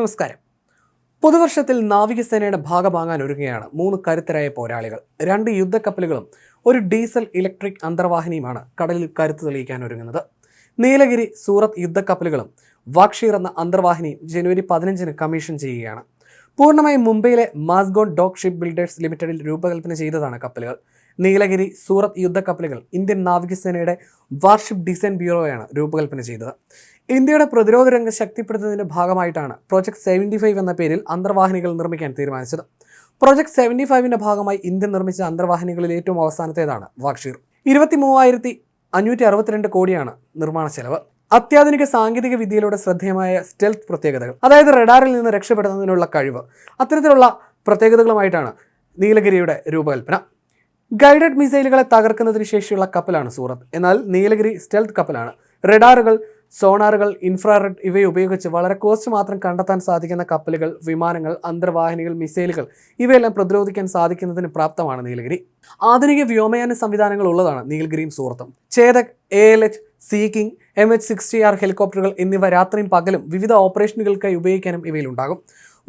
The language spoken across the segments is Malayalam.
നമസ്കാരം. പുതുവർഷത്തിൽ നാവികസേനയുടെ ഭാഗമാകാൻ ഒരുങ്ങുകയാണ് മൂന്ന് കരുത്തരായ പോരാളികൾ. രണ്ട് യുദ്ധക്കപ്പലുകളും ഒരു ഡീസൽ ഇലക്ട്രിക് അന്തർവാഹിനിയുമാണ് കടലിൽ കരുത്ത് തെളിയിക്കാൻ ഒരുങ്ങുന്നത്. നീലഗിരി സൂറത്ത് യുദ്ധക്കപ്പലുകളും വാക്ഷീർ എന്ന അന്തർവാഹിനിയും ജനുവരി പതിനഞ്ചിന് കമ്മീഷൻ ചെയ്യുകയാണ്. പൂർണമായും മുംബൈയിലെ മാസ്ഗോൺ ഡോക്ക് ഷിപ്പ് ബിൽഡേഴ്സ് ലിമിറ്റഡിൽ രൂപകൽപ്പന ചെയ്തതാണ് കപ്പലുകൾ. നീലഗിരി സൂറത്ത് യുദ്ധക്കപ്പലുകൾ ഇന്ത്യൻ നാവികസേനയുടെ വാർഷിപ്പ് ഡിസൈൻ ബ്യൂറോയാണ് രൂപകൽപ്പന ചെയ്തത്. ഇന്ത്യയുടെ പ്രതിരോധ രംഗം ശക്തിപ്പെടുത്തുന്നതിന്റെ ഭാഗമായിട്ടാണ് പ്രോജക്ട് സെവന്റി ഫൈവ് എന്ന പേരിൽ അന്തർവാഹിനികൾ നിർമ്മിക്കാൻ തീരുമാനിച്ചത്. പ്രോജക്ട് സെവന്റി ഫൈവിന്റെ ഭാഗമായി ഇന്ത്യ നിർമ്മിച്ച അന്തർവാഹിനികളിൽ ഏറ്റവും അവസാനത്തേതാണ് വാക്ഷീർ ഇരുപത്തി മൂവായിരത്തി അഞ്ഞൂറ്റി അറുപത്തിരണ്ട് കോടിയാണ് നിർമ്മാണ ചെലവ്. അത്യാധുനിക സാങ്കേതിക വിദ്യയിലൂടെ ശ്രദ്ധേയമായ സ്റ്റെൽത്ത് പ്രത്യേകതകൾ. അതായത് റഡാറിൽ നിന്ന് രക്ഷപ്പെടുന്നതിനുള്ള കഴിവ്. അത്തരത്തിലുള്ള പ്രത്യേകതകളുമായിട്ടാണ് നീലഗിരിയുടെ രൂപകൽപ്പന. ഗൈഡഡ് മിസൈലുകളെ തകർക്കുന്നതിന് ശേഷിയുള്ള കപ്പലാണ് സൂറത്ത്. എന്നാൽ നീലഗിരി സ്റ്റെൽത്ത് കപ്പലാണ്. റഡാറുകൾ സോണാറുകൾ ഇൻഫ്രാറെഡ് ഇവയെ ഉപയോഗിച്ച് വളരെ കോസ്റ്റ് മാത്രം കണ്ടെത്താൻ സാധിക്കുന്ന കപ്പലുകൾ വിമാനങ്ങൾ അന്തർവാഹിനികൾ മിസൈലുകൾ ഇവയെല്ലാം പ്രതിരോധിക്കാൻ സാധിക്കുന്നതിന് പ്രാപ്തമാണ് നീലഗിരി. ആധുനിക വ്യോമയാന സംവിധാനങ്ങൾ ഉള്ളതാണ് നീലഗിരിയും സൂറത്തും. Chetak A L H Sea King M H sixty R ഹെലികോപ്റ്ററുകൾ എന്നിവ രാത്രിയും പകലും വിവിധ ഓപ്പറേഷനുകൾക്കായി ഉപയോഗിക്കാനും ഇവയിലുണ്ടാകും.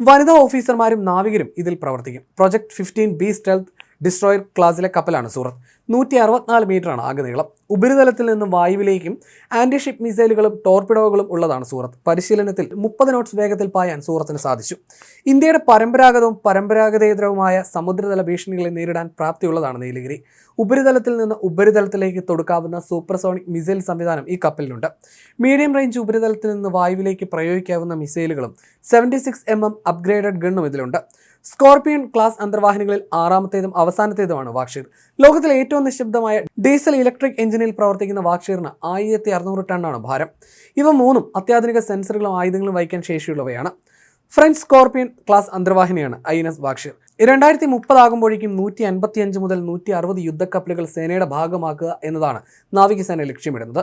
വനിതാ ഓഫീസർമാരും നാവികരും ഇതിൽ പ്രവർത്തിക്കും. Project fifteen B stealth destroyer ക്ലാസിലെ കപ്പലാണ് സൂറത്ത്. നൂറ്റി അറുപത്തിനാല് മീറ്ററാണ് ആകെ നീളം. ഉപരിതലത്തിൽ നിന്നും വായുവിലേക്കും ആന്റിഷിപ്പ് മിസൈലുകളും ടോർപിഡോകളും ഉള്ളതാണ് സൂറത്ത്. പരിശീലനത്തിൽ മുപ്പത് നോട്ട്സ് വേഗത്തിൽ പായാൻ സൂറത്തിന് സാധിച്ചു. ഇന്ത്യയുടെ പരമ്പരാഗതവും പരമ്പരാഗതേതരവുമായ സമുദ്രതല ഭീഷണികളെ നേരിടാൻ പ്രാപ്തിയുള്ളതാണ് നീലഗിരി. ഉപരിതലത്തിൽ നിന്ന് ഉപരിതലത്തിലേക്ക് തൊടുക്കാവുന്ന സൂപ്പർസോണിക് മിസൈൽ സംവിധാനം ഈ കപ്പലിലുണ്ട് മീഡിയം റേഞ്ച് ഉപരിതലത്തിൽ നിന്ന് വായുവിലേക്ക് പ്രയോഗിക്കാവുന്ന മിസൈലുകളും seventy six M M upgraded ഗണ്ണും ഇതിലുണ്ട്. സ്കോർപിയൻ ക്ലാസ് അന്തർവാഹിനികളിൽ ആറാമത്തേതും അവസാനത്തേതുമാണ് വാക്ഷീർ. ലോകത്തിലെ ഏറ്റവും നിശബ്ദമായ ഡീസൽ ഇലക്ട്രിക് എഞ്ചിനിൽ പ്രവർത്തിക്കുന്ന വാക്ഷീറിന് ആയിരത്തി അറുന്നൂറ് ടണ്ണാണ് ഭാരം. ഇവ മൂന്നും അത്യാധുനിക സെൻസറുകളും ആയുധങ്ങളും വഹിക്കാൻ ശേഷിയുള്ളവയാണ്. ഫ്രഞ്ച് സ്കോർപിയൻ ക്ലാസ് അന്തർവാഹിനിയാണ് ഐ എൻ എസ് ബാക്ഷിർ രണ്ടായിരത്തി മുപ്പതാകുമ്പോഴേക്കും നൂറ്റി അൻപത്തി അഞ്ച് മുതൽ നൂറ്റി അറുപത് യുദ്ധക്കപ്പലുകൾ സേനയുടെ ഭാഗമാക്കുക എന്നതാണ് നാവികസേന ലക്ഷ്യമിടുന്നത്.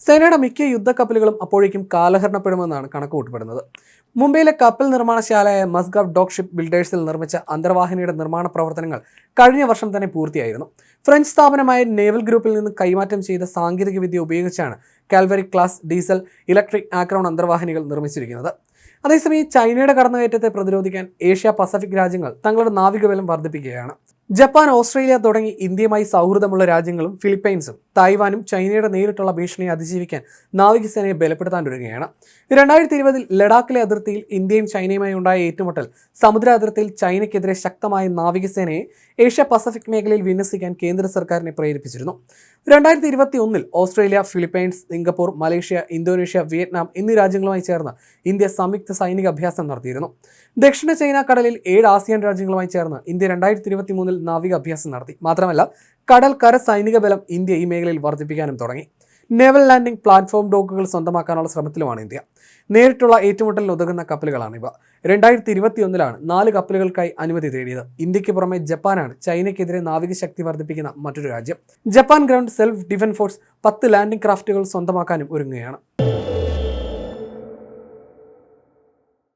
സേനയുടെ മിക്ക യുദ്ധക്കപ്പലുകളും അപ്പോഴേക്കും കാലഹരണപ്പെടുമെന്നാണ് കണക്കുകൂട്ടപ്പെടുന്നത്. മുംബൈയിലെ കപ്പൽ നിർമ്മാണശാലയായ മസ്ഗവ് ഡോക് ഷിപ്പ് ബിൽഡേഴ്സിൽ നിർമ്മിച്ച അന്തർവാഹിനിയുടെ നിർമ്മാണ പ്രവർത്തനങ്ങൾ കഴിഞ്ഞ വർഷം തന്നെ പൂർത്തിയായിരുന്നു. ഫ്രഞ്ച് സ്ഥാപനമായ നേവൽ ഗ്രൂപ്പിൽ നിന്ന് കൈമാറ്റം ചെയ്ത സാങ്കേതികവിദ്യ ഉപയോഗിച്ചാണ് കാൽവറി ക്ലാസ് ഡീസൽ ഇലക്ട്രിക് ആക്രോൺ അന്തർവാഹിനികൾ നിർമ്മിച്ചിരിക്കുന്നത്. അതേസമയം ചൈനയുടെ കടന്നുകയറ്റത്തെ പ്രതിരോധിക്കാൻ ഏഷ്യ പസഫിക് രാജ്യങ്ങൾ തങ്ങളുടെ നാവികബലം വർദ്ധിപ്പിക്കുകയാണ്. ജപ്പാൻ ഓസ്ട്രേലിയ തുടങ്ങി ഇന്ത്യയുമായി സൗഹൃദമുള്ള രാജ്യങ്ങളും ഫിലിപ്പൈൻസും തായ്വാനും ചൈനയുടെ നേരിട്ടുള്ള ഭീഷണിയെ അതിജീവിക്കാൻ നാവികസേനയെ ബലപ്പെടുത്താൻ ഒരുങ്ങുകയാണ് രണ്ടായിരത്തി ഇരുപതിൽ ലഡാക്കിലെ അതിർത്തിയിൽ ഇന്ത്യയും ചൈനയുമായി ഉണ്ടായ ഏറ്റുമുട്ടൽ സമുദ്ര അതിർത്തിയിൽ ചൈനയ്ക്കെതിരെ ശക്തമായ നാവികസേനയെ ഏഷ്യ പസഫിക് മേഖലയിൽ വിന്യസിക്കാൻ കേന്ദ്ര സർക്കാരിനെ പ്രേരിപ്പിച്ചിരുന്നു. രണ്ടായിരത്തി ഇരുപത്തി ഒന്നിൽ Australia Philippines Singapore Malaysia Indonesia Vietnam എന്നീ രാജ്യങ്ങളുമായി ചേർന്ന് ഇന്ത്യ സംയുക്ത സൈനിക അഭ്യാസം നടത്തിയിരുന്നു. ദക്ഷിണ ചൈന കടലിൽ ഏഴ് ആസിയാൻ രാജ്യങ്ങളുമായി ചേർന്ന് ഇന്ത്യ രണ്ടായിരത്തി ഇരുപത്തി മൂന്നിൽ നാവിക അഭ്യാസം നടത്തി. മാത്രമല്ല കടൽ കര സൈനിക ബലം ഇന്ത്യ ഈ മേഖലയിൽ വർദ്ധിപ്പിക്കാനും തുടങ്ങി. നേവൽ ലാൻഡിംഗ് പ്ലാറ്റ്ഫോം ഡോക്കുകൾ സ്വന്തമാക്കാനുള്ള ശ്രമത്തിലുമാണ് ഇന്ത്യ. നേരിട്ടുള്ള ഏറ്റുമുട്ടലിന് ഉതകുന്ന കപ്പലുകളാണിവ രണ്ടായിരത്തി ഇരുപത്തിയൊന്നിലാണ് നാല് കപ്പലുകൾക്കായി അനുമതി തേടിയത്. ഇന്ത്യയ്ക്ക് പുറമെ ജപ്പാനാണ് ചൈനയ്ക്കെതിരെ നാവിക ശക്തി വർദ്ധിപ്പിക്കുന്ന മറ്റൊരു രാജ്യം. Japan ground self defence force പത്ത് ലാൻഡിംഗ് ക്രാഫ്റ്റുകൾ സ്വന്തമാക്കാനും ഒരുങ്ങുകയാണ്.